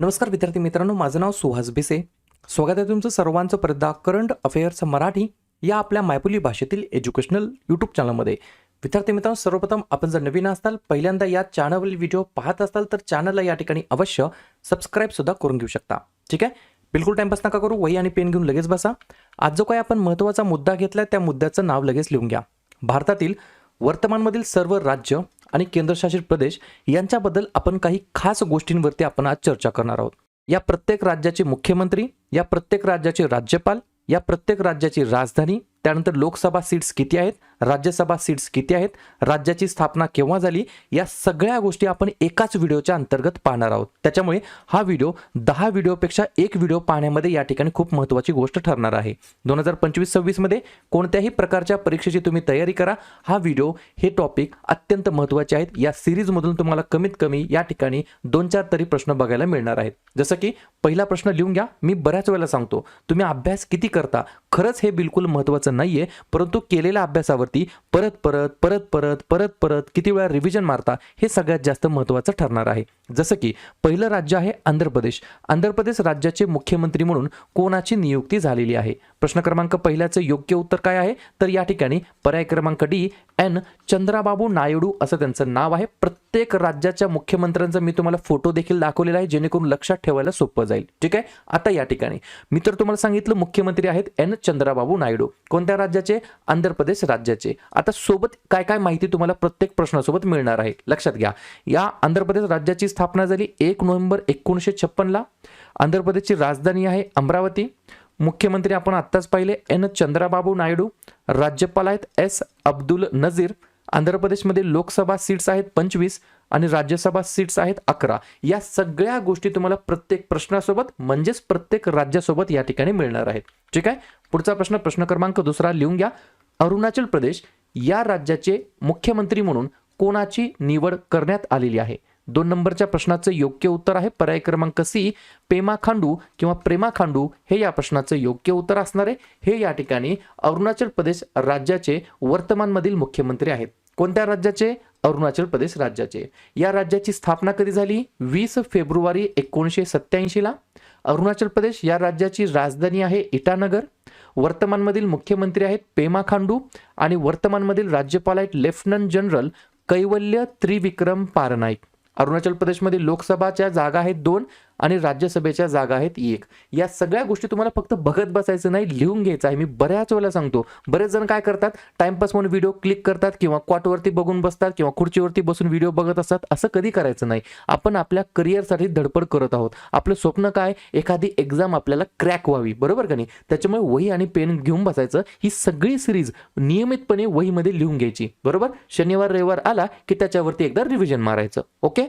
नमस्कार विद्यार्थी मित्रांनो माझं नाव सुहास भिसे. स्वागत आहे तुमचं सर्वांचं परदा करंट अफेअर्स मराठी या आपल्या मायपुली भाषेतील एज्युकेशनल यूट्यूब चॅनलमध्ये विद्यार्थी मित्रांनो सर्वप्रथम आपण जर नवीन असाल पहिल्यांदा या चॅनलवरील व्हिडिओ पाहत असाल तर चॅनलला या ठिकाणी अवश्य सबस्क्राईब सुद्धा करून घेऊ शकता. ठीक आहे? बिलकुल टाइमपास नका करू वही आणि पेन घेऊन लगेच बसा. आज जो काही आपण महत्त्वाचा मुद्दा घेतला त्या मुद्द्याचं नाव लगेच लिहून घ्या. भारतातील वर्तमानमधील सर्व राज्य आणि केंद्रशासित प्रदेश यांच्याबद्दल आपण काही खास गोष्टींवरती आपण आज चर्चा करणार आहोत. या प्रत्येक राज्याचे मुख्यमंत्री या प्रत्येक राज्याचे राज्यपाल या प्रत्येक राज्याची राजधानी त्यानंतर लोकसभा सीट्स किती आहेत? राज्यसभा सीट्स किती आहेत? राज्याची स्थापना केव्हा झाली? या सगळ्या गोष्टी आपण एकाच व्हिडिओच्या अंतर्गत पाहणार आहोत. त्याच्यामुळे हा व्हिडिओ दहा व्हिडिओपेक्षा एक व्हिडिओ पाहण्यामध्ये या ठिकाणी खूप महत्त्वाची गोष्ट ठरणार आहे. दोन हजार पंचवीस सव्वीसमध्ये कोणत्याही प्रकारच्या परीक्षेची तुम्ही तयारी करा. हा व्हिडिओ हे टॉपिक अत्यंत महत्त्वाचे आहेत. या सिरीजमधून तुम्हाला कमीत कमी या ठिकाणी दोन चार तरी प्रश्न बघायला मिळणार आहेत. जसं की पहिला प्रश्न लिहून घ्या. मी बऱ्याच वेळेला सांगतो तुम्ही अभ्यास किती करता? खरंच हे बिलकुल महत्त्वाचं नाहीये परंतु केलेल्या अभ्यासावरती परत परत परत परत परत परत किती वेळा रिव्हिजन मारता हे सगळ्यात जास्त महत्त्वाचं ठरणार आहे. जसं की पहिलं राज्य आहे आंध्र प्रदेश. आंध्र प्रदेश राज्याचे मुख्यमंत्री म्हणून कोणाची नियुक्ती झालेली आहे? प्रश्न क्रमांक पहिल्याचं योग्य उत्तर काय आहे? तर या ठिकाणी पर्याय क्रमांक डी एन चंद्राबाबू नायडू असं त्यांचं नाव आहे. प्रत्येक राज्याच्या मुख्यमंत्र्यांचा मी तुम्हाला फोटो देखील दाखवलेला आहे जेणेकरून लक्षात ठेवायला सोपं जाईल. ठीक आहे? आता या ठिकाणी. मी तर तुम्हाला सांगितलं मुख्यमंत्री आहेत एन चंद्राबाबू नायडू. कोणत्या राज्याचे? आंध्र प्रदेश राज्याचे. आता सोबत काय काय माहिती तुम्हाला प्रत्येक प्रश्नासोबत मिळणार आहे? लक्षात घ्या. या आंध्र प्रदेश राज्याची स्थापना झाली एक नोव्हेंबर एकोणीसशे छप्पनला. आंध्र प्रदेशची राजधानी आहे अमरावती. मुख्यमंत्री आपण आत्ताच पाहिले एन चंद्राबाबू नायडू राज्यपाल आहेत एस अब्दुल नझीर आंध्र प्रदेशमध्ये लोकसभा सीट्स आहेत पंचवीस आणि राज्यसभा सीट्स आहेत अकरा. या सगळ्या गोष्टी तुम्हाला प्रत्येक प्रश्नासोबत म्हणजेच प्रत्येक राज्यासोबत या ठिकाणी मिळणार आहेत. ठीक आहे? पुढचा प्रश्न प्रश्न क्रमांक दुसरा लिहून घ्या. अरुणाचल प्रदेश या राज्याचे मुख्यमंत्री म्हणून कोणाची निवड करण्यात आलेली आहे? दोन नंबरच्या प्रश्नाचं योग्य उत्तर आहे. पर्याय क्रमांक सी पेमा खांडू किंवा प्रेमा खांडू हे या प्रश्नाचं योग्य उत्तर असणार आहे. हे या ठिकाणी अरुणाचल प्रदेश राज्याचे वर्तमानमधील मुख्यमंत्री आहेत. कोणत्या राज्याचे? अरुणाचल प्रदेश राज्याचे. या राज्याची स्थापना कधी झाली? वीस फेब्रुवारी एकोणीसशे सत्याऐंशीला अरुणाचल प्रदेश या राज्याची राजधानी आहे इटानगर. वर्तमानमधील मुख्यमंत्री आहेत पेमा खांडू आणि वर्तमानमधील राज्यपाल आहेत लेफ्टनंट जनरल कैवल्य त्रिविक्रम पारनाईक. अरुणाचल प्रदेशमध्ये लोकसभाच्या जागा आहेत दोन. आणि राज्यसभेच्या जागा आहेत एक. या सगळ्या गोष्टी तुम्हाला फक्त बघत बसायचं नाही लिहून घ्यायचं आहे. मी बऱ्याच वेळेला सांगतो. बरेच जण काय करतात? टाइमपास म्हणून व्हिडिओ क्लिक करतात किंवा क्वाटवरती बघून बसतात किंवा खुर्चीवरती बसून व्हिडिओ बघत असतात. असं कधी करायचं नाही. आपण आपल्या करिअरसाठी धडपड करत आहोत. आपलं स्वप्न काय? एखादी एक्झाम आपल्याला क्रॅक व्हावी. बरोबर का नाही? त्याच्यामुळे वही आणि पेन घेऊन बसायचं. ही सगळी सिरीज नियमितपणे वहीमध्ये लिहून घ्यायची. बरोबर? शनिवार रविवार आला की त्याच्यावरती एकदा रिव्हिजन मारायचं. ओके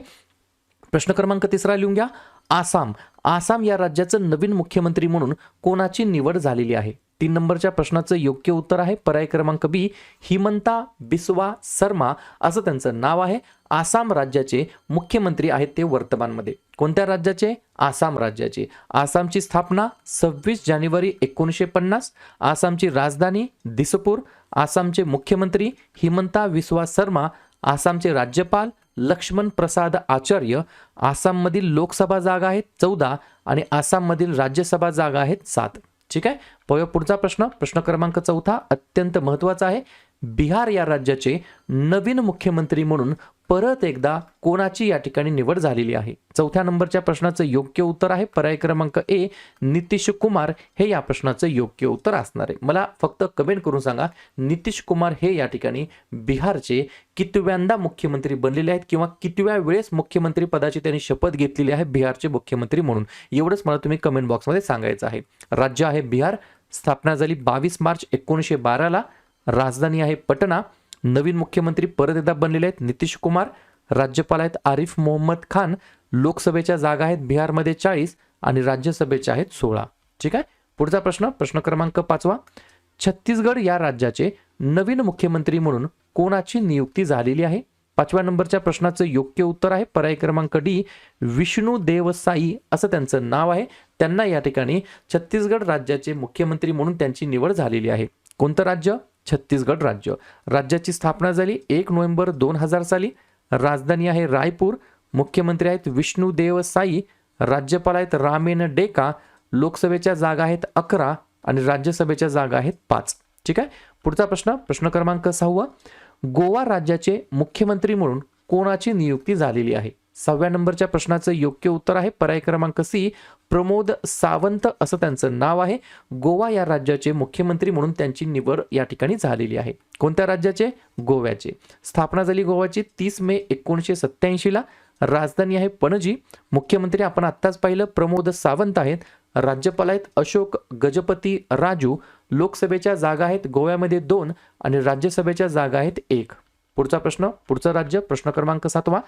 प्रश्न क्रमांक तिसरा लिहून घ्या. आसाम. आसाम या राज्याचं नवीन मुख्यमंत्री म्हणून कोणाची निवड झालेली आहे? तीन नंबरच्या प्रश्नाचं योग्य उत्तर आहे पर्याय क्रमांक बी हिमंता बिस्वा शर्मा असं त्यांचं नाव आहे. आसाम राज्याचे मुख्यमंत्री आहेत ते वर्तमानमध्ये. कोणत्या राज्याचे? आसाम राज्याचे. आसामची स्थापना सव्वीस जानेवारी एकोणीसशे पन्नास. आसामची राजधानी दिसपूर. आसामचे मुख्यमंत्री हिमंता बिस्वा शर्मा आसामचे राज्यपाल लक्ष्मण प्रसाद आचार्य आसाममधील लोकसभा जागा आहेत चौदा आणि आसाममधील राज्यसभा जागा आहेत सात. ठीक आहे? पय पुढचा प्रश्न. प्रश्न क्रमांक चौथा अत्यंत महत्त्वाचा आहे. बिहार या राज्याचे नवीन मुख्यमंत्री म्हणून परत एकदा कोणाची या ठिकाणी निवड झालेली आहे? चौथ्या नंबरच्या प्रश्नाचं योग्य उत्तर आहे. पर्याय क्रमांक ए नितीश कुमार हे या प्रश्नाचं योग्य उत्तर असणार आहे. मला फक्त कमेंट करून सांगा नितीश कुमार हे या ठिकाणी बिहारचे कितव्यांदा मुख्यमंत्री बनलेले आहेत किंवा कितव्या वेळेस मुख्यमंत्री पदाची त्यांनी शपथ घेतलेली आहे बिहारचे मुख्यमंत्री म्हणून? एवढंच मला तुम्ही कमेंट बॉक्समध्ये सांगायचं आहे. राज्य आहे बिहार स्थापना झाली बावीस मार्च एकोणीसशे बाराला. राजधानी आहे पटना नवीन मुख्यमंत्री परत एकदा बनलेले आहेत. नितीश कुमार राज्यपाल आहेत आरिफ मोहम्मद खान लोकसभेच्या जागा आहेत बिहारमध्ये चाळीस आणि राज्यसभेच्या आहेत सोळा. ठीक आहे? पुढचा प्रश्न प्रश्न क्रमांक पाचवा. छत्तीसगड या राज्याचे नवीन मुख्यमंत्री म्हणून कोणाची नियुक्ती झालेली आहे? पाचव्या नंबरच्या प्रश्नाचं योग्य उत्तर आहे. पर्याय क्रमांक डी विष्णू देवसाई असं त्यांचं नाव आहे. त्यांना या ठिकाणी छत्तीसगड राज्याचे मुख्यमंत्री म्हणून त्यांची निवड झालेली आहे. कोणतं राज्य? छत्तीसगड राज्य. राज्याची स्थापना झाली एक नोव्हेंबर दोन हजार साली. राजधानी आहे रायपूर. मुख्यमंत्री आहेत विष्णुदेव साई राज्यपाल आहेत रामेन डेका. लोकसभेच्या जागा आहेत अकरा आणि राज्यसभेच्या जागा आहेत पाच. ठीक आहे? पुढचा प्रश्न प्रश्न क्रमांक सहावा. गोवा राज्याचे मुख्यमंत्री म्हणून कोणाची नियुक्ती झालेली आहे? सहाव्या नंबरच्या प्रश्नाचं योग्य उत्तर आहे. पर्याय क्रमांक सी प्रमोद सावंत असं त्यांचं नाव आहे. गोवा या राज्याचे मुख्यमंत्री म्हणून त्यांची निवड या ठिकाणी झालेली आहे. कोणत्या राज्याचे? गोव्याचे. स्थापना झाली गोव्याची तीस मे एकोणीसशे सत्त्याऐंशीला. राजधानी आहे पणजी. मुख्यमंत्री आपण आत्ताच पाहिलं. प्रमोद सावंत आहेत. राज्यपाल आहेत अशोक गजपती राजू. लोकसभेच्या जागा आहेत गोव्यामध्ये दोन आणि राज्यसभेच्या जागा आहेत एक. पुढचा प्रश्न पुढचं राज्य प्रश्न क्रमांक सातवा.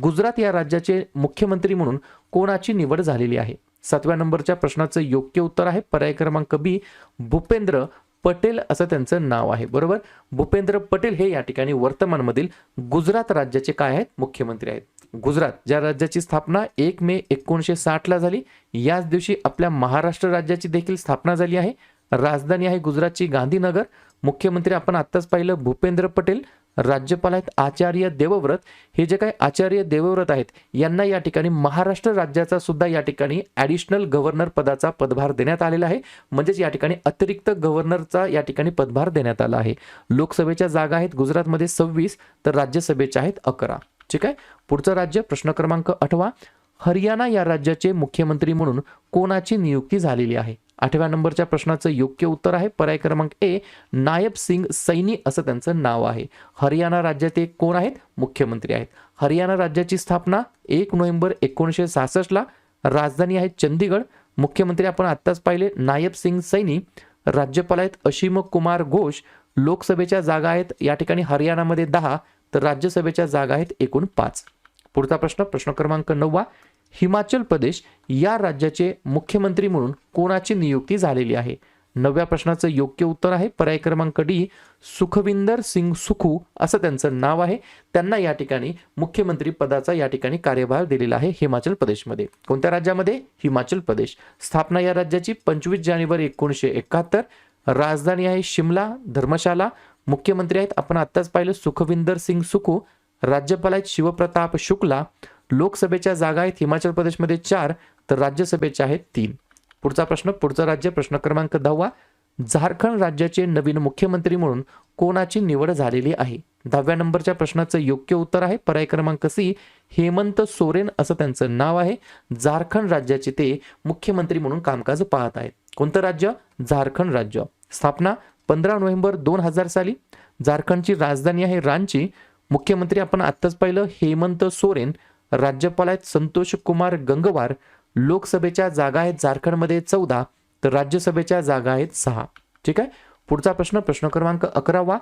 गुजरात या राज्याचे मुख्यमंत्री म्हणून कोणाची निवड झालेली आहे? सातव्या नंबरच्या प्रश्नाचं योग्य उत्तर आहे पर्याय क्रमांक बी भूपेंद्र पटेल असं त्यांचं नाव आहे. बरोबर? भूपेंद्र पटेल हे या ठिकाणी वर्तमानमधील गुजरात राज्याचे काय आहेत? मुख्यमंत्री आहेत. गुजरात ज्या राज्याची स्थापना एक मे एकोणीसशे साठला झाली याच दिवशी आपल्या महाराष्ट्र राज्याची देखील स्थापना झाली आहे. राजधानी आहे गुजरातची गांधीनगर. मुख्यमंत्री आपण आत्ताच पाहिलं भूपेंद्र पटेल राज्यपाल आहेत आचार्य देवव्रत. हे जे काही आचार्य देवव्रत आहेत यांना या ठिकाणी महाराष्ट्र राज्याचा सुद्धा या ठिकाणी ॲडिशनल गव्हर्नर पदाचा पदभार देण्यात आलेला आहे. म्हणजेच या ठिकाणी अतिरिक्त गव्हर्नरचा या ठिकाणी पदभार देण्यात आला आहे. लोकसभेच्या जागा आहेत गुजरातमध्ये सव्वीस तर राज्यसभेच्या आहेत अकरा. ठीक आहे? पुढचं राज्य प्रश्न क्रमांक आठवा. हरियाणा या राज्याचे मुख्यमंत्री म्हणून कोणाची नियुक्ती झालेली आहे? आठव्या नंबरच्या प्रश्नाचं योग्य उत्तर आहे. पर्याय क्रमांक ए नायब सिंग सैनी असं त्यांचं नाव आहे. हरियाणा राज्यात एक कोण आहेत? मुख्यमंत्री आहेत. हरियाणा राज्याची स्थापना एक नोव्हेंबर एकोणीसशे सहासष्टला. राजधानी आहे चंदीगड मुख्यमंत्री आपण आत्ताच पाहिले नायब सिंग सैनी. राज्यपाल आहेत अशीम कुमार घोष. लोकसभेच्या जागा आहेत या ठिकाणी हरियाणामध्ये दहा तर राज्यसभेच्या जागा आहेत एकूण पाच. पुढचा प्रश्न प्रश्न क्रमांक नववा. हिमाचल प्रदेश या राज्याचे मुख्यमंत्री म्हणून कोणाची नियुक्ती झालेली आहे? नव्या प्रश्नाचं योग्य उत्तर आहे पर्याय क्रमांक डी सुखविंदर सिंग सुखू असं त्यांचं नाव आहे. त्यांना या ठिकाणी मुख्यमंत्री पदाचा या ठिकाणी कार्यभार दिलेला आहे हिमाचल प्रदेशमध्ये. कोणत्या राज्यामध्ये? हिमाचल प्रदेश. स्थापना या राज्याची पंचवीस जानेवारी एकोणीसशे एकाहत्तर. राजधानी आहे शिमला धर्मशाला. मुख्यमंत्री आहेत आपण आत्ताच पाहिलं सुखविंदर सिंग सुखू. राज्यपाल आहेत शिवप्रताप शुक्ला. लोकसभेच्या जागा आहेत हिमाचल प्रदेशमध्ये चार तर राज्यसभेच्या आहेत तीन. पुढचा प्रश्न पुढचा राज्य प्रश्न क्रमांक दहावा झारखंड राज्याचे नवीन मुख्यमंत्री म्हणून कोणाची निवड झालेली आहे? दहाव्या नंबरच्या प्रश्नाचं योग्य उत्तर आहे. पर्याय क्रमांक सी हेमंत सोरेन असं त्यांचं नाव आहे. झारखंड राज्याचे ते मुख्यमंत्री म्हणून कामकाज पाहत आहेत. कोणतं राज्य? झारखंड राज्य. स्थापना पंधरा नोव्हेंबर दोन हजार साली. झारखंडची राजधानी आहे रांची. मुख्यमंत्री आपण आत्ताच पाहिलं हेमंत सोरेन. राज्यपाल आहेत संतोष कुमार गंगवार. लोकसभेच्या जागा आहेत झारखंडमध्ये चौदा तर राज्यसभेच्या जागा आहेत सहा. ठीक आहे? पुढचा प्रश्न प्रश्न क्रमांक अकरावा.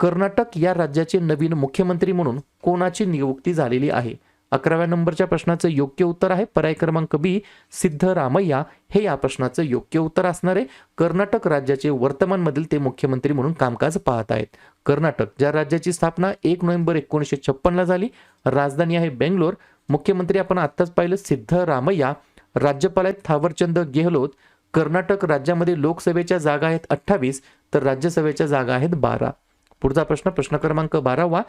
कर्नाटक या राज्याचे नवीन मुख्यमंत्री म्हणून कोणाची नियुक्ती झालेली आहे? अकराव्या नंबरच्या प्रश्नाचं योग्य उत्तर आहे पर्याय क्रमांक बी सिद्धरामय्या. हे या प्रश्नाचं योग्य उत्तर असणार आहे. कर्नाटक राज्याचे वर्तमानमधील ते मुख्यमंत्री म्हणून कामकाज पाहत आहेत. कर्नाटक ज्या राज्याची स्थापना एक नोव्हेंबर एकोणीसशे छप्पनला झाली राजधानी आहे बेंगलोर. मुख्यमंत्री आपण आत्ताच पाहिलं सिद्धरामय्या राज्यपाल आहेत थावरचंद गेहलोत कर्नाटक राज्यामध्ये लोकसभेच्या जागा आहेत अठ्ठावीस तर राज्यसभेच्या जागा आहेत बारा. पुढचा प्रश्न प्रश्न क्रमांक बारावा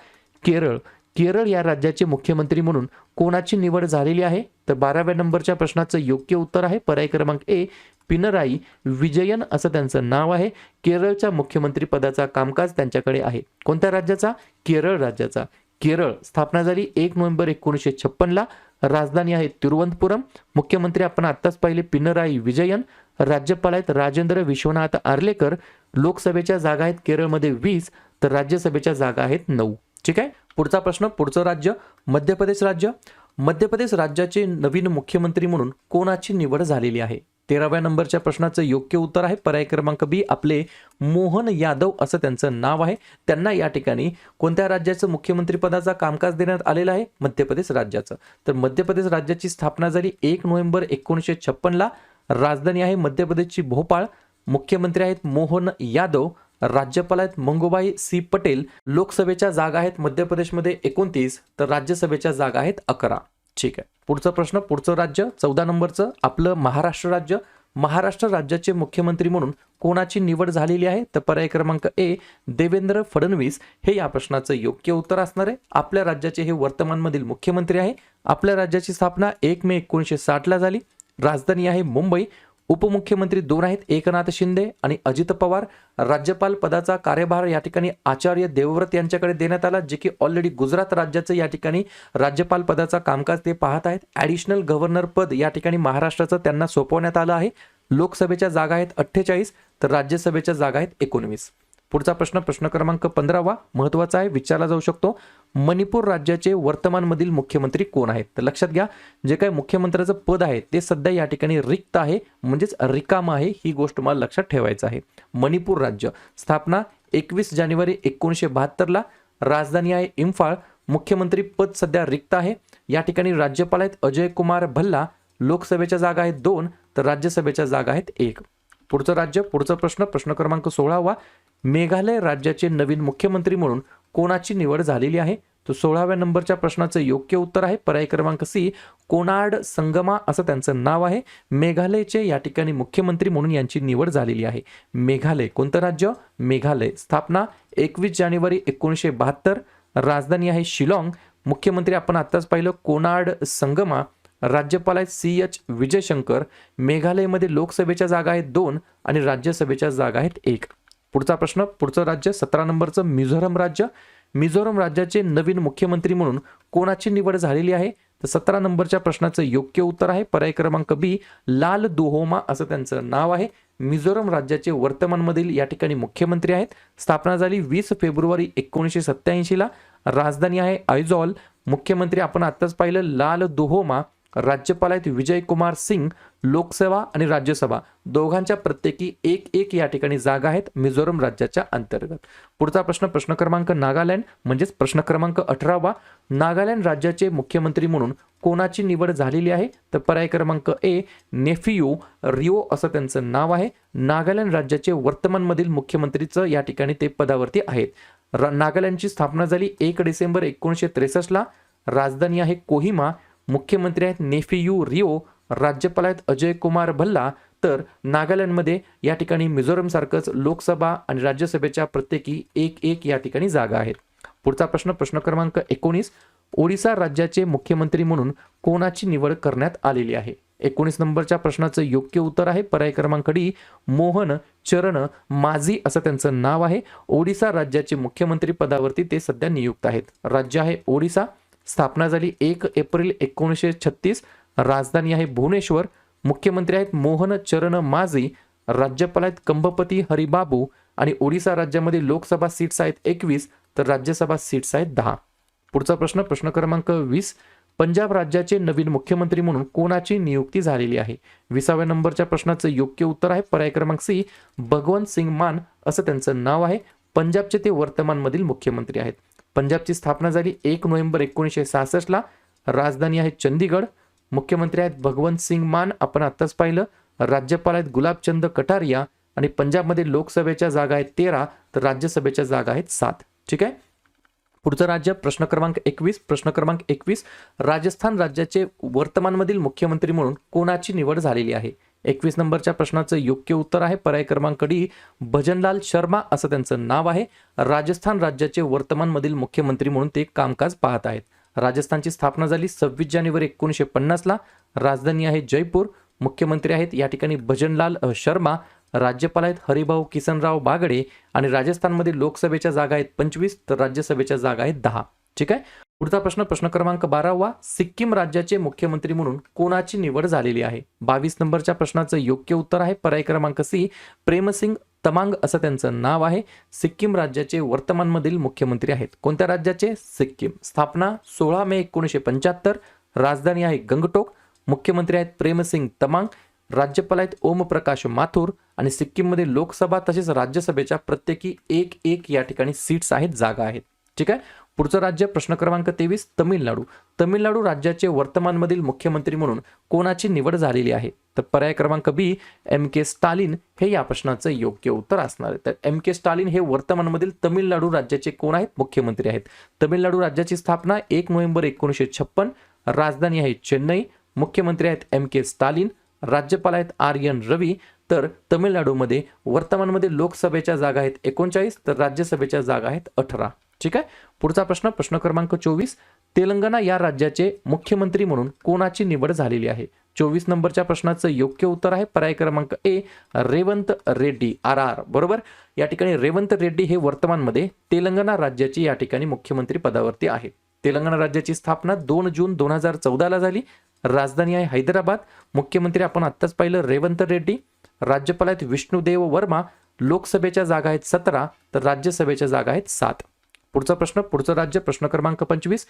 केरळ. केरळ या राज्याचे मुख्यमंत्री म्हणून कोणाची निवड झालेली आहे? तर बाराव्या नंबरच्या प्रश्नाचं योग्य उत्तर आहे पर्याय क्रमांक ए पिनराई विजयन असं त्यांचं नाव आहे. केरळच्या मुख्यमंत्री पदाचा कामकाज त्यांच्याकडे आहे. कोणत्या राज्याचा? केरळ राज्याचा. केरळ स्थापना झाली. एक नोव्हेंबर एकोणीसशे छप्पनला राजधानी आहे तिरुवनंतपुरम. मुख्यमंत्री आपण आत्ताच पाहिले पिनराई विजयन. राज्यपाल आहेत राजेंद्र विश्वनाथ आर्लेकर. लोकसभेच्या जागा आहेत केरळमध्ये वीस तर राज्यसभेच्या जागा आहेत नऊ. ठीक आहे? पुढचा प्रश्न पुढचं राज्य मध्य प्रदेश राज्य. मध्य प्रदेश राज्याचे नवीन मुख्यमंत्री म्हणून कोणाची निवड झालेली आहे? तेराव्या नंबरच्या प्रश्नाचं योग्य उत्तर आहे. पर्याय क्रमांक बी आपले मोहन यादव असं त्यांचं नाव आहे. त्यांना या ठिकाणी कोणत्या राज्याचं मुख्यमंत्रीपदाचा कामकाज देण्यात आलेलं आहे? मध्य प्रदेश राज्याचं. तर मध्य प्रदेश राज्याची स्थापना झाली एक नोव्हेंबर एकोणीसशे छप्पनला. राजधानी आहे मध्य प्रदेशची भोपाळ. मुख्यमंत्री आहेत मोहन यादव. राज्यपाल आहेत मंगूबाई सी पटेल. लोकसभेच्या जागा आहेत मध्य प्रदेशमध्ये एकोणतीस तर राज्यसभेच्या जागा आहेत अकरा. ठीक आहे. पुढचा प्रश्न पुढचं राज्य चौदा नंबरचं आपलं महाराष्ट्र राज्य. महाराष्ट्र राज्याचे मुख्यमंत्री म्हणून कोणाची निवड झालेली आहे? तर पर्याय क्रमांक ए देवेंद्र फडणवीस. हे या प्रश्नाचं योग्य उत्तर असणार आहे. आपल्या राज्याचे हे वर्तमानमधील मुख्यमंत्री आहे. आपल्या राज्याची स्थापना एक मे एकोणीसशे साठला झाली. राजधानी आहे मुंबई. उपमुख्यमंत्री दोन आहेत एकनाथ शिंदे आणि अजित पवार राज्यपाल पदाचा कार्यभार या ठिकाणी आचार्य देवव्रत यांच्याकडे देण्यात आला जे की ऑलरेडी गुजरात राज्याचं या ठिकाणी राज्यपाल पदाचा कामकाज ते पाहत आहेत. ॲडिशनल गव्हर्नर पद या ठिकाणी महाराष्ट्राचं त्यांना सोपवण्यात आलं आहे. लोकसभेच्या जागा आहेत अठ्ठेचाळीस तर राज्यसभेच्या जागा आहेत एकोणवीस. पुढचा प्रश्न प्रश्न क्रमांक पंधरावा. महत्त्वाचा आहे विचारला जाऊ शकतो. मणिपूर राज्याचे वर्तमानमधील मुख्यमंत्री कोण आहेत? तर लक्षात घ्या जे काही मुख्यमंत्र्याचं पद आहे ते सध्या या ठिकाणी रिक्त आहे. म्हणजेच रिकाम आहे ही गोष्ट मला लक्षात ठेवायचं आहे. मणिपूर राज्य. स्थापना एकवीस जानेवारी एकोणीसशे बहात्तरला. राजधानी आहे इम्फाळ. मुख्यमंत्री पद सध्या रिक्त आहे. या ठिकाणी राज्यपाल आहेत अजय कुमार भल्ला. लोकसभेच्या जागा आहेत दोन तर राज्यसभेच्या जागा आहेत एक. पुढचं राज्य पुढचा प्रश्न प्रश्न क्रमांक सोळावा. मेघालय राज्याचे नवीन मुख्यमंत्री म्हणून कोणाची निवड झालेली आहे? तो सोळाव्या नंबरच्या प्रश्नाचं योग्य उत्तर आहे. पर्याय क्रमांक सी कोनार्ड संगमा असं त्यांचं नाव आहे. मेघालयचे या ठिकाणी मुख्यमंत्री म्हणून यांची निवड झालेली आहे. मेघालय कोणतं राज्य? मेघालय. स्थापना एकवीस जानेवारी एकोणीसशे बहात्तर. राजधानी आहे शिलाँग. मुख्यमंत्री आपण आत्ताच पाहिलं कोनार्ड संगमा. राज्यपाल आहेत सी एच विजयशंकर. मेघालयमध्ये लोकसभेच्या जागा आहेत दोन आणि राज्यसभेच्या जागा आहेत एक. पुढचा प्रश्न पुढचं राज्य सतरा नंबरचं मिझोरम राज्य. मिझोरम राज्याचे नवीन मुख्यमंत्री म्हणून कोणाची निवड झालेली आहे? तर सतरा नंबरच्या प्रश्नाचं योग्य उत्तर आहे. पर्याय क्रमांक बी लाल दुहोमा असं त्यांचं नाव आहे. मिझोरम राज्याचे वर्तमानमधील या ठिकाणी मुख्यमंत्री आहेत. स्थापना झाली वीस फेब्रुवारी एकोणीसशे सत्याऐंशीला राजधानी आहे आयझॉल. मुख्यमंत्री आपण आत्ताच पाहिलं लाल दुहोमा. राज्यपाल आहेत विजय कुमार सिंग लोकसभा आणि राज्यसभा. दोघांच्या प्रत्येकी एक एक या ठिकाणी जागा आहेत मिझोरम राज्याच्या अंतर्गत. पुढचा प्रश्न प्रश्न क्रमांक नागालँड म्हणजेच प्रश्न क्रमांक अठरावा. नागालँड राज्याचे मुख्यमंत्री म्हणून कोणाची निवड झालेली आहे? तर पर्याय क्रमांक ए नेफियो रिओ असं त्यांचं नाव आहे. नागालँड राज्याचे वर्तमानमधील मुख्यमंत्रीचं या ठिकाणी ते पदावरती आहेत. र- नागालँडची स्थापना झाली एक डिसेंबर एकोणीसशे त्रेसष्टला. राजधानी आहे कोहिमा. मुख्यमंत्री आहेत नेफियू रिओ राज्यपाल आहेत अजय कुमार भल्ला. तर नागालँडमध्ये या ठिकाणी मिझोरमसारखंच लोकसभा आणि राज्यसभेच्या प्रत्येकी एक एक या ठिकाणी जागा आहेत. पुढचा प्रश्न प्रश्न क्रमांक एकोणीस. ओडिसा राज्याचे मुख्यमंत्री म्हणून कोणाची निवड करण्यात आलेली आहे? एकोणीस नंबरच्या प्रश्नाचं योग्य उत्तर आहे. पर्याय क्रमांक डी मोहन चरण माझी असं त्यांचं नाव आहे. ओडिसा राज्याचे मुख्यमंत्री पदावरती ते सध्या नियुक्त आहेत. राज्य आहे ओडिसा. स्थापना झाली एक एप्रिल एकोणीसशे छत्तीस. राजधानी आहे भुवनेश्वर. मुख्यमंत्री आहेत मोहन चरण माझी राज्यपाल आहेत कंभपती हरिबाबू. आणि ओडिसा राज्यामध्ये लोकसभा सीट्स आहेत एकवीस तर राज्यसभा सीट्स आहेत दहा. पुढचा प्रश्न प्रश्न क्रमांक वीस. पंजाब राज्याचे नवीन मुख्यमंत्री म्हणून कोणाची नियुक्ती झालेली आहे? विसाव्या नंबरच्या प्रश्नाचं योग्य उत्तर आहे पर्याय क्रमांक सी. भगवंत सिंग मान असं त्यांचं नाव आहे. पंजाबचे ते वर्तमानमधील मुख्यमंत्री आहेत. पंजाबची स्थापना झाली एक नोव्हेंबर एकोणीसशे सहासष्टला. राजधानी आहे चंदीगड मुख्यमंत्री आहेत भगवंत सिंग मान. आपण आत्ताच पाहिलं राज्यपाल आहेत गुलाबचंद कटारिया आणि पंजाबमध्ये लोकसभेच्या जागा आहेत तेरा तर राज्यसभेच्या जागा आहेत सात. ठीक आहे? पुढचं राज्य प्रश्न क्रमांक एकवीस. प्रश्न क्रमांक एकवीस राजस्थान राज्याचे वर्तमानमधील मुख्यमंत्री म्हणून कोणाची निवड झालेली आहे? एकवीस नंबरच्या प्रश्नाचं योग्य उत्तर आहे. पर्याय क्रमांक डी भजनलाल शर्मा असं त्यांचं नाव आहे. राजस्थान राज्याचे वर्तमानमधील मुख्यमंत्री म्हणून ते कामकाज पाहत आहेत. राजस्थानची स्थापना झाली सव्वीस जानेवारी एकोणीसशे पन्नासला. राजधानी आहे जयपूर. मुख्यमंत्री आहेत या ठिकाणी भजनलाल शर्मा. राज्यपाल आहेत हरिभाऊ किसनराव बागडे. आणि राजस्थानमध्ये लोकसभेच्या जागा आहेत पंचवीस तर राज्यसभेच्या जागा आहेत दहा. ठीक आहे? पुढचा प्रश्न प्रश्न क्रमांक बारावा. सिक्कीम राज्याचे मुख्यमंत्री म्हणून कोणाची निवड झालेली आहे? बावीस नंबरच्या प्रश्नाचं योग्य उत्तर आहे. पर्याय क्रमांक सी प्रेमसिंग तमांग असं त्यांचं नाव आहे. सिक्कीम राज्याचे वर्तमानमधील मुख्यमंत्री आहेत. कोणत्या राज्याचे? सिक्कीम. स्थापना सोळा मे एकोणीसशे पंच्याहत्तर. राजधानी आहे गंगटोक. मुख्यमंत्री आहेत प्रेमसिंग तमांग. राज्यपाल आहेत ओमप्रकाश माथुर. आणि सिक्कीममध्ये लोकसभा तसेच राज्यसभेच्या प्रत्येकी एक एक या ठिकाणी सीट्स आहेत जागा आहेत. ठीक आहे? पुढचं राज्य प्रश्न क्रमांक तेवीस तमिळनाडू. तमिळनाडू राज्याचे वर्तमानमधील मुख्यमंत्री म्हणून कोणाची निवड झालेली आहे? तर पर्याय क्रमांक बी एम के स्टालिन हे या प्रश्नाचं योग्य उत्तर असणार आहे. तर एम के स्टालिन हे वर्तमानमधील तमिळनाडू राज्याचे कोण आहेत? मुख्यमंत्री आहेत. तमिळनाडू राज्याची स्थापना एक नोव्हेंबर एकोणीसशे छप्पन राजधानी आहे चेन्नई. मुख्यमंत्री आहेत एम के स्टालिन राज्यपाल आहेत आर एन रवी. तर तमिळनाडूमध्ये वर्तमानमध्ये लोकसभेच्या जागा आहेत एकोणचाळीस तर राज्यसभेच्या जागा आहेत अठरा. ठीक आहे? पुढचा प्रश्न प्रश्न क्रमांक चोवीस. तेलंगणा या राज्याचे मुख्यमंत्री म्हणून कोणाची निवड झालेली आहे? चोवीस नंबरच्या प्रश्नाचं योग्य उत्तर आहे पर्याय क्रमांक A Revanth Reddy R R. बरोबर? या ठिकाणी रेवंत रेड्डी हे वर्तमानमध्ये तेलंगणा राज्याची या ठिकाणी मुख्यमंत्री पदावरती आहे. तेलंगणा राज्याची स्थापना दोन जून दोन हजार चौदाला झाली. राजधानी आहे हैदराबाद. मुख्यमंत्री आपण आत्ताच पाहिलं रेवंत रेड्डी. राज्यपाल आहेत विष्णुदेव वर्मा. लोकसभेच्या जागा आहेत सतरा तर राज्यसभेच्या जागा आहेत सात. पुढचा प्रश्न पुढचं राज्य प्रश्न क्रमांक पंचवीस.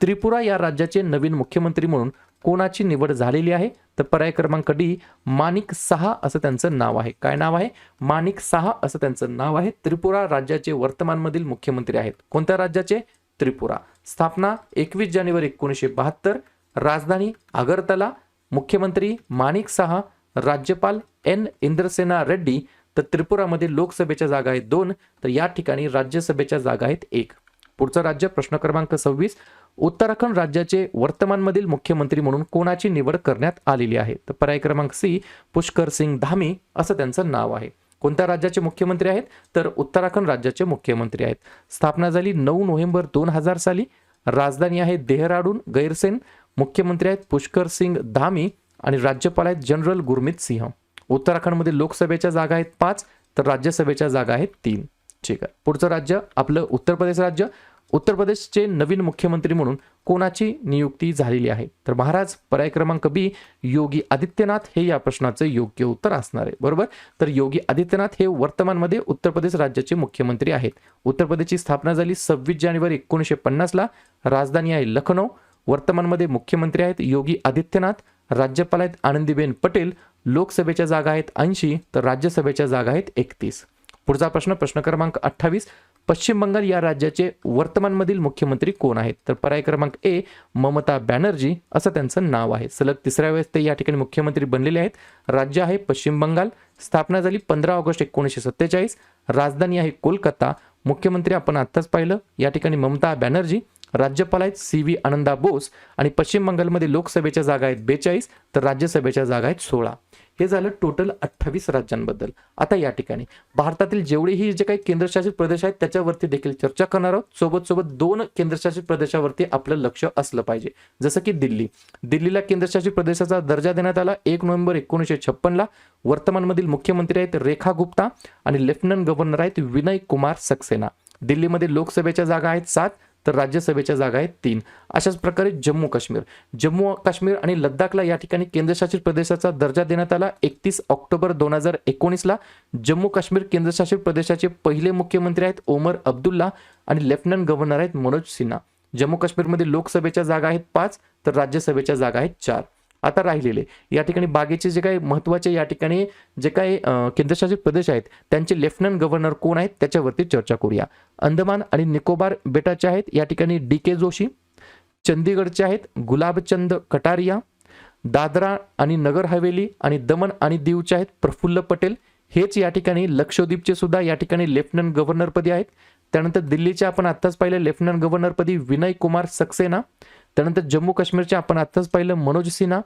त्रिपुरा या राज्याचे नवीन मुख्यमंत्री म्हणून कोणाची निवड झालेली आहे? तर पर्याय क्रमांक डी माणिक सहा असं त्यांचं नाव आहे. काय नाव आहे? माणिक सहा असं त्यांचं नाव आहे. त्रिपुरा राज्याचे वर्तमानमधील मुख्यमंत्री आहेत. कोणत्या राज्याचे? त्रिपुरा. स्थापना एकवीस जानेवारी एकोणीसशे बहात्तर. राजधानी आगरतला. मुख्यमंत्री माणिक सहा. राज्यपाल एन. इंद्रसेना रेड्डी. तर त्रिपुरामध्ये लोकसभेच्या जागा आहेत दोन तर या ठिकाणी राज्यसभेच्या जागा आहेत एक. पुढचं राज्य प्रश्न क्रमांक सव्वीस उत्तराखंड राज्याचे वर्तमानमधील मुख्यमंत्री म्हणून कोणाची निवड करण्यात आलेली आहे? तर पर्याय क्रमांक सी पुष्कर सिंग धामी असं त्यांचं नाव आहे. कोणत्या राज्याचे मुख्यमंत्री आहेत? तर उत्तराखंड राज्याचे मुख्यमंत्री आहेत. स्थापना झाली नऊ नोव्हेंबर दोन हजार साली. राजधानी आहे देहराडून. गैरसेन मुख्यमंत्री आहेत पुष्कर सिंग धामी आणि राज्यपाल आहेत जनरल गुरमीत सिंह. उत्तराखंडमध्ये लोकसभेच्या जागा आहेत पाच तर राज्यसभेच्या जागा आहेत तीन. ठीक आहे. पुढचं राज्य आपलं उत्तर प्रदेश राज्य. उत्तर प्रदेशचे नवीन मुख्यमंत्री म्हणून कोणाची नियुक्ती झालेली आहे? तर महाराज पर्याय क्रमांक बी योगी आदित्यनाथ हे या प्रश्नाचं योग्य उत्तर असणार आहे. बरोबर? तर योगी आदित्यनाथ हे वर्तमानमध्ये उत्तर प्रदेश राज्याचे मुख्यमंत्री आहेत. उत्तर प्रदेशची स्थापना झाली सव्वीस जानेवारी एकोणीसशे पन्नासला. राजधानी आहे लखनौ. वर्तमानमध्ये मुख्यमंत्री आहेत योगी आदित्यनाथ. राज्यपाल आहेत आनंदीबेन पटेल. लोकसभेच्या जागा आहेत ऐंशी तर राज्यसभेच्या जागा आहेत एकतीस. पुढचा प्रश्न प्रश्न क्रमांक अठ्ठावीस. पश्चिम बंगाल या राज्याचे वर्तमानमधील मुख्यमंत्री कोण आहेत? तर पर्याय क्रमांक ए ममता बॅनर्जी असं त्यांचं नाव आहे. सलग तिसऱ्या वेळेस ते या ठिकाणी मुख्यमंत्री बनलेले आहेत. राज्य आहे पश्चिम बंगाल. स्थापना झाली पंधरा ऑगस्ट एकोणीसशे सत्तेचाळीस. राजधानी आहे कोलकाता. मुख्यमंत्री आपण आत्ताच पाहिलं. या ठिकाणी ममता बॅनर्जी राज्यपाल आहेत सी व्ही आनंदा बोस आणि पश्चिम बंगालमध्ये लोकसभेच्या जागा आहेत बेचाळीस तर राज्यसभेच्या जागा आहेत सोळा. हे झालं टोटल अठ्ठावीस राज्यांबद्दल. आता या ठिकाणी. भारतातील जेवढेही जे काही केंद्रशासित प्रदेश आहेत त्याच्यावरती देखील चर्चा करणार आहोत. सोबत सोबत दोन केंद्रशासित प्रदेशावरती आपलं लक्ष असलं पाहिजे. जसं की दिल्ली. दिल्लीला केंद्रशासित प्रदेशाचा दर्जा देण्यात आला एक नोव्हेंबर एकोणीसशे छप्पनला. वर्तमानमधील मुख्यमंत्री आहेत रेखा गुप्ता आणि लेफ्टनंट गव्हर्नर आहेत विनय कुमार सक्सेना. दिल्लीमध्ये लोकसभेच्या जागा आहेत सात तर राज्यसभेच्या जागा आहेत तीन. अशाच प्रकारे जम्मू काश्मीर. जम्मू काश्मीर आणि लद्दाखला या ठिकाणी केंद्रशासित प्रदेशाचा दर्जा देण्यात आला एकतीस ऑक्टोबर दोन हजार एकोणीसला. जम्मू काश्मीर केंद्रशासित प्रदेशाचे पहिले मुख्यमंत्री आहेत ओमर अब्दुल्ला आणि लेफ्टनंट गव्हर्नर आहेत मनोज सिन्हा. जम्मू काश्मीरमध्ये लोकसभेच्या जागा आहेत पाच तर राज्यसभेच्या जागा आहेत चार. आता राहिलेले. या ठिकाणी बागेचे जे काही महत्त्वाचे या ठिकाणी जे काही केंद्रशासित प्रदेश आहेत त्यांचे लेफ्टनंट गव्हर्नर कोण आहेत त्याच्यावरती चर्चा करूया. अंदमान आणि निकोबार बेटाचे आहेत या ठिकाणी डी के जोशी चंदीगडचे आहेत गुलाबचंद कटारिया दादरा आणि नगर हवेली आणि दमन आणि दीवचे आहेत प्रफुल्ल पटेल. हेच या ठिकाणी लक्षद्वीपचे सुद्धा या ठिकाणी लेफ्टनंट गव्हर्नरपदी आहेत. त्यानंतर दिल्लीचे आपण आत्ताच पाहिले लेफ्टनंट गव्हर्नरपदी विनय कुमार सक्सेना त्यानंतर जम्मू काश्मीरचे आपण आत्ताच पाहिलं मनोज सिन्हा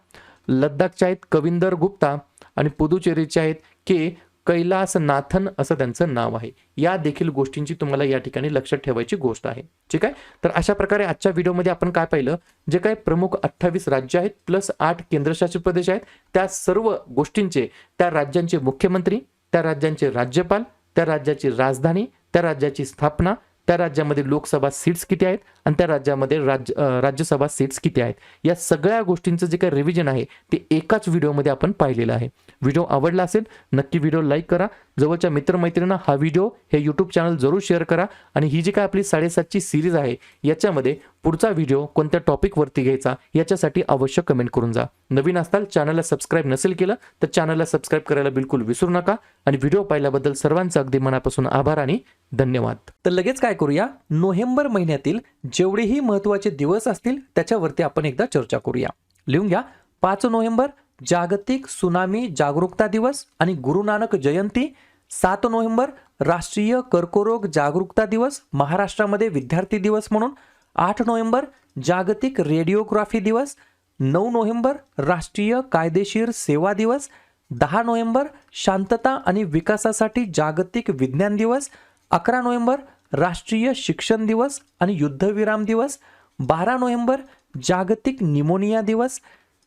लद्दाखचे आहेत कविंदर गुप्ता आणि पुदुचेरीचे आहेत के कैलास नाथन असं त्यांचं नाव आहे. या देखील गोष्टींची तुम्हाला या ठिकाणी लक्षात ठेवायची गोष्ट आहे. ठीक आहे? तर अशा प्रकारे आजच्या व्हिडिओमध्ये आपण काय पाहिलं? जे काही प्रमुख अठ्ठावीस राज्य आहेत प्लस आठ केंद्रशासित प्रदेश आहेत त्या सर्व गोष्टींचे त्या राज्यांचे मुख्यमंत्री त्या राज्यांचे राज्यपाल त्या राज्याची राजधानी त्या राज्याची स्थापना त्या राज्यामध्ये लोकसभा सीट्स किती आहेत? आणि त्या राज्यामध्ये राज्य राज्यसभा सीट्स किती आहेत? या सगळ्या गोष्टींचं जे काही रिव्हिजन आहे ते एकाच व्हिडिओमध्ये आपण पाहिलेलं आहे. व्हिडिओ आवडला असेल नक्की व्हिडिओ लाईक करा. जवळच्या मित्रमैत्रिणींना हा व्हिडिओ हे यूट्यूब चॅनल जरूर शेअर करा. आणि ही जी काय आपली साडेसातची सिरीज आहे याच्यामध्ये पुढचा व्हिडिओ कोणत्या टॉपिकवरती घ्यायचा याच्यासाठी अवश्य कमेंट करून जा. नवीन असताल चॅनलला सबस्क्राईब नसेल केलं तर चॅनलला सबस्क्राईब करायला बिलकुल विसरू नका. आणि व्हिडिओ पाहिल्याबद्दल सर्वांचं अगदी मनापासून आभार आणि धन्यवाद. तर लगेच काय करूया? नोव्हेंबर महिन्यातील जेवढेही महत्त्वाचे दिवस असतील त्याच्यावरती आपण एकदा चर्चा करूया. लिहून घ्या. पाच नोव्हेंबर जागतिक सुनामी जागरूकता दिवस आणि गुरुनानक जयंती. सात नोव्हेंबर राष्ट्रीय कर्करोग जागरूकता दिवस महाराष्ट्रामध्ये विद्यार्थी दिवस म्हणून. आठ नोव्हेंबर जागतिक रेडिओग्राफी दिवस. नऊ नोव्हेंबर राष्ट्रीय कायदेशीर सेवा दिवस. दहा नोव्हेंबर शांतता आणि विकासासाठी जागतिक विज्ञान दिवस. अकरा नोव्हेंबर राष्ट्रीय शिक्षण दिवस आणि युद्धविराम दिवस बारा नोव्हेंबर जागतिक निमोनिया दिवस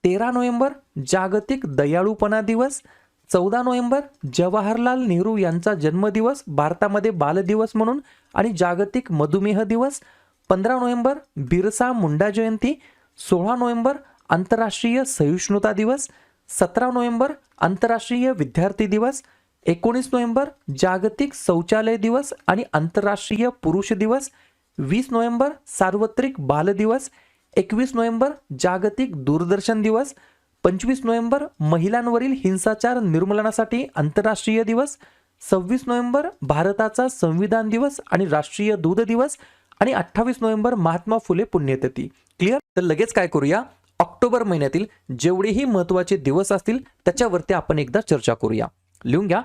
तेरा नोव्हेंबर जागतिक दयाळूपणा दिवस चौदा नोव्हेंबर जवाहरलाल नेहरू यांचा जन्मदिवस भारतामध्ये बालदिवस म्हणून आणि जागतिक मधुमेह दिवस पंधरा नोव्हेंबर बिरसा मुंडा जयंती सोळा नोव्हेंबर आंतरराष्ट्रीय सहिष्णुता दिवस सतरा नोव्हेंबर आंतरराष्ट्रीय विद्यार्थी दिवस एकोणीस नोव्हेंबर जागतिक शौचालय दिवस आणि आंतरराष्ट्रीय पुरुष दिवस. वीस नोव्हेंबर सार्वत्रिक बाल दिवस. एकवीस नोव्हेंबर जागतिक दूरदर्शन दिवस. पंचवीस नोव्हेंबर महिलांवरील हिंसाचार निर्मूलनासाठी आंतरराष्ट्रीय दिवस. सव्वीस नोव्हेंबर भारताचा संविधान दिवस आणि राष्ट्रीय दूध दिवस. आणि अठ्ठावीस नोव्हेंबर महात्मा फुले पुण्यतिथी. क्लिअर? तर लगेच काय करूया? ऑक्टोबर महिन्यातील जेवढेही महत्त्वाचे दिवस असतील त्याच्यावरती आपण एकदा चर्चा करूया. लिहून घ्या.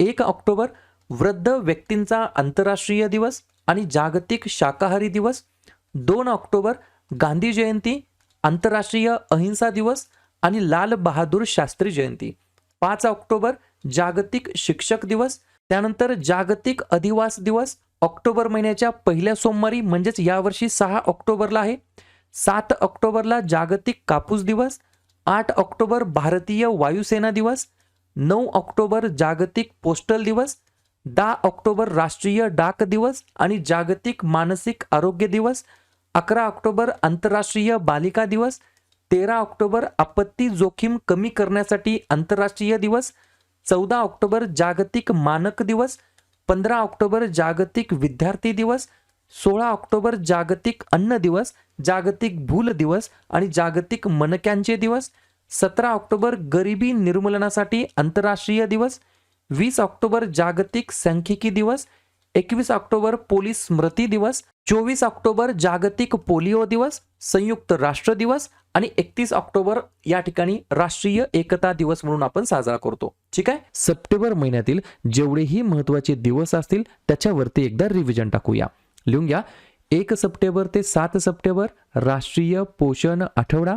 एक ऑक्टोबर वृद्ध व्यक्तींचा आंतरराष्ट्रीय दिवस आणि जागतिक शाकाहारी दिवस. दोन ऑक्टोबर गांधी जयंती आंतरराष्ट्रीय अहिंसा दिवस आणि लाल बहादूर शास्त्री जयंती. पाच ऑक्टोबर जागतिक शिक्षक दिवस. त्यानंतर जागतिक अधिवास दिवस. ऑक्टोबर महिन्याच्या पहिल्या सोमवारी म्हणजेच यावर्षी सहा ऑक्टोबरला आहे. सात ऑक्टोबरला जागतिक कापूस दिवस. आठ ऑक्टोबर भारतीय वायुसेना दिवस. नऊ ऑक्टोबर जागतिक पोस्टल दिवस दहा ऑक्टोबर राष्ट्रीय डाक दिवस आणि जागतिक मानसिक आरोग्य दिवस अकरा ऑक्टोबर आंतरराष्ट्रीय बालिका दिवस तेरा ऑक्टोबर आपत्ती जोखीम कमी करण्यासाठी आंतरराष्ट्रीय दिवस चौदा ऑक्टोबर जागतिक मानक दिवस पंधरा ऑक्टोबर जागतिक विद्यार्थी दिवस सोळा ऑक्टोबर जागतिक अन्न दिवस जागतिक भूल दिवस आणि जागतिक मनक्यांचे दिवस सतरा ऑक्टोबर गरिबी निर्मूलनासाठी आंतरराष्ट्रीय दिवस वीस ऑक्टोबर जागतिक सांख्यिकी दिवस एकवीस ऑक्टोबर पोलीस स्मृती दिवस चोवीस ऑक्टोबर जागतिक पोलिओ दिवस संयुक्त राष्ट्र दिवस आणि एकतीस ऑक्टोबर या ठिकाणी राष्ट्रीय एकता दिवस म्हणून आपण साजरा करतो. ठीक आहे? सप्टेंबर महिन्यातील जेवढेही महत्त्वाचे दिवस असतील त्याच्यावरती एकदा रिव्हिजन टाकूया. लिहून घ्या. एक सप्टेंबर ते सात सप्टेंबर राष्ट्रीय पोषण आठवडा.